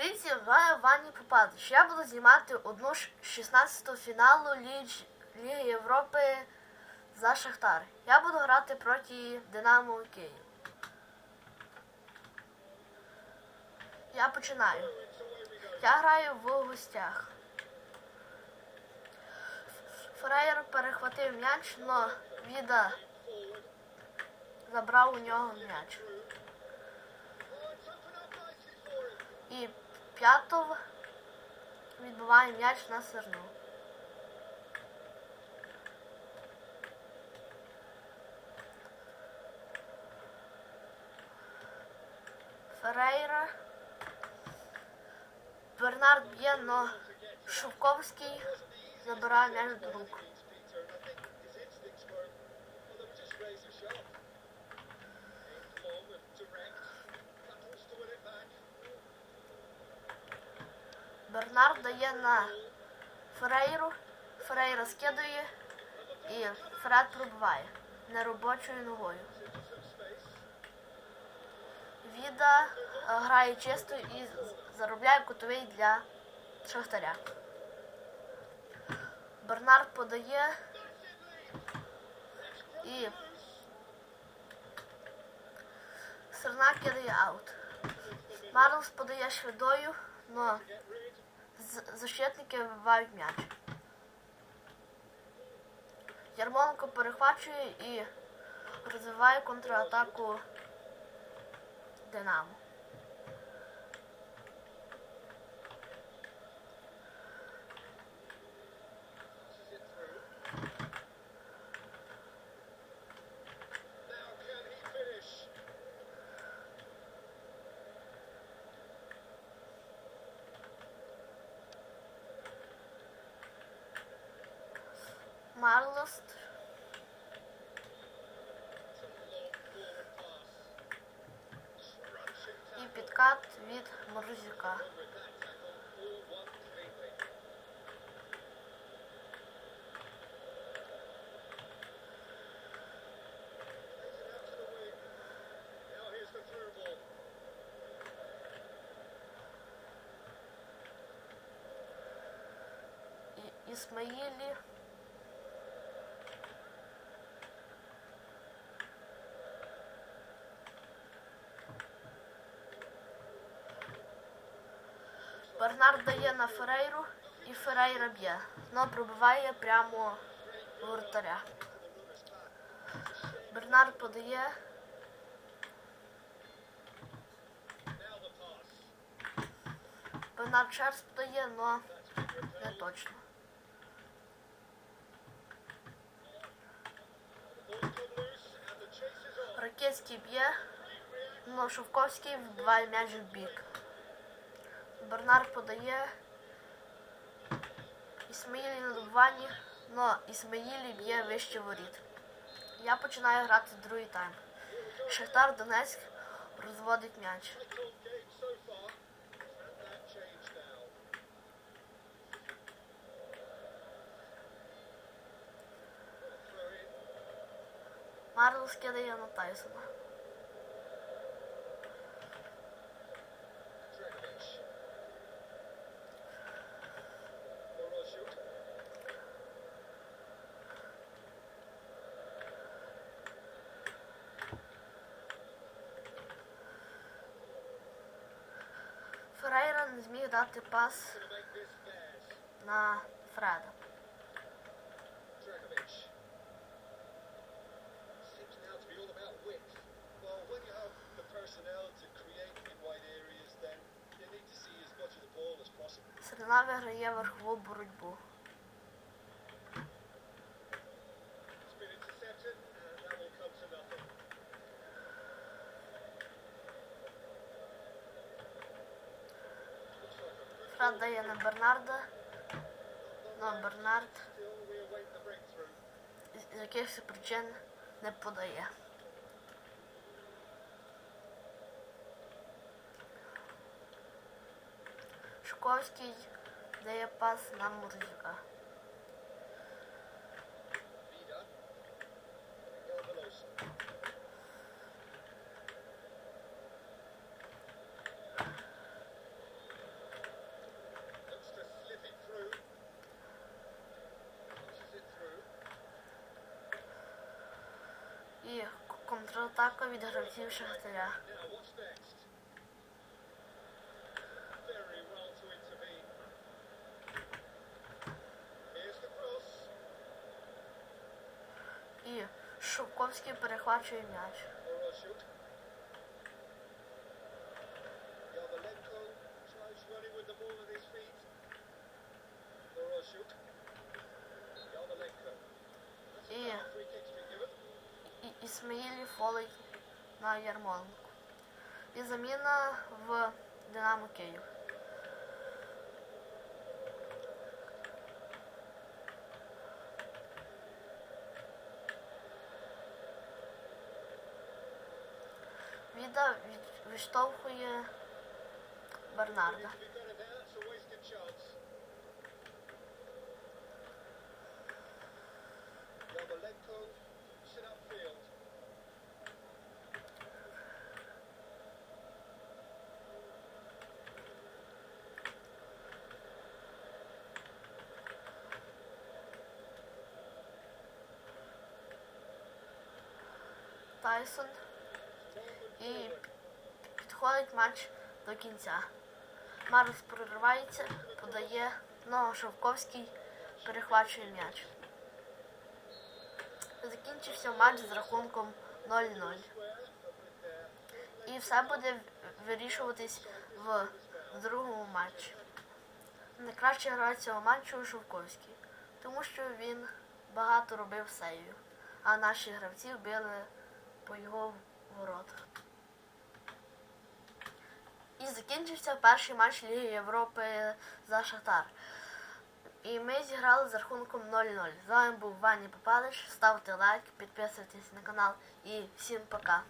З вами Вані Попадич. Я буду знімати одну з 16 фіналу Ліг... Ліги Європи за Шахтар. Я буду грати проти Динамо Київ. Я починаю. Я граю в гостях. Фрейер перехватив м'яч, но Віда забрав у нього м'яч. І п'ятов відбиває м'яч на серну. Ферейра. Бернард б'є, но Шовковський забирає м'яч до рук. Бернард дає на Ферейру. Ферейра скидує і Фред пробиває неробочою ногою. Віда е, грає чисто і заробляє кутовий для Шахтаря. Бернард подає і Серна кидає аут. Марлс подає швидою, но защитники вибивають м'яч. Ярмоленко перехвачує і розвиває контратаку Динамо. Марлост і підкат від Морозюка. Now Бернард дає на Ферейру і Ферейра б'є, но пробиває прямо в воротаря. Бернард подає. Бернард Шерс подає, но не точно. Ракетський б'є, но Шовковський вбиває м'яч в бік. Бернар подає. Ісмаїлі на добуванні, но Ісмаїлі б'є вище воріт. Я починаю грати другий тайм. Шахтар Донецьк розводить м'яч. Марлос кидає на Тайсона. Much of the ball as possible. Серна виграє верхову боротьбу. Good дає на Бернарда. Но Бернард з якихось причин не подає. Шковський дає пас на Мурзюка. Від гравців Шахтаря. І Шовковський перехвачує м'яч. Ісмаїлі фолить на Ярмоленку. І заміна в Динамо Київ. Віда від- відштовхує Бернарда. Тайсон. І підходить матч до кінця. Марс проривається, подає, но Шовковський перехвачує м'яч. Закінчився матч з рахунком 0-0. І все буде вирішуватись в другому матчі. Найкраще гра цього матчу Шовковський, тому що він багато робив сейвів, а наші гравці били по його воротах. І закінчився перший матч Ліги Європи за Шахтар. І ми зіграли з рахунком 0-0. З вами був Ваня Попалич. Ставте лайк, підписуйтесь на канал і всім пока.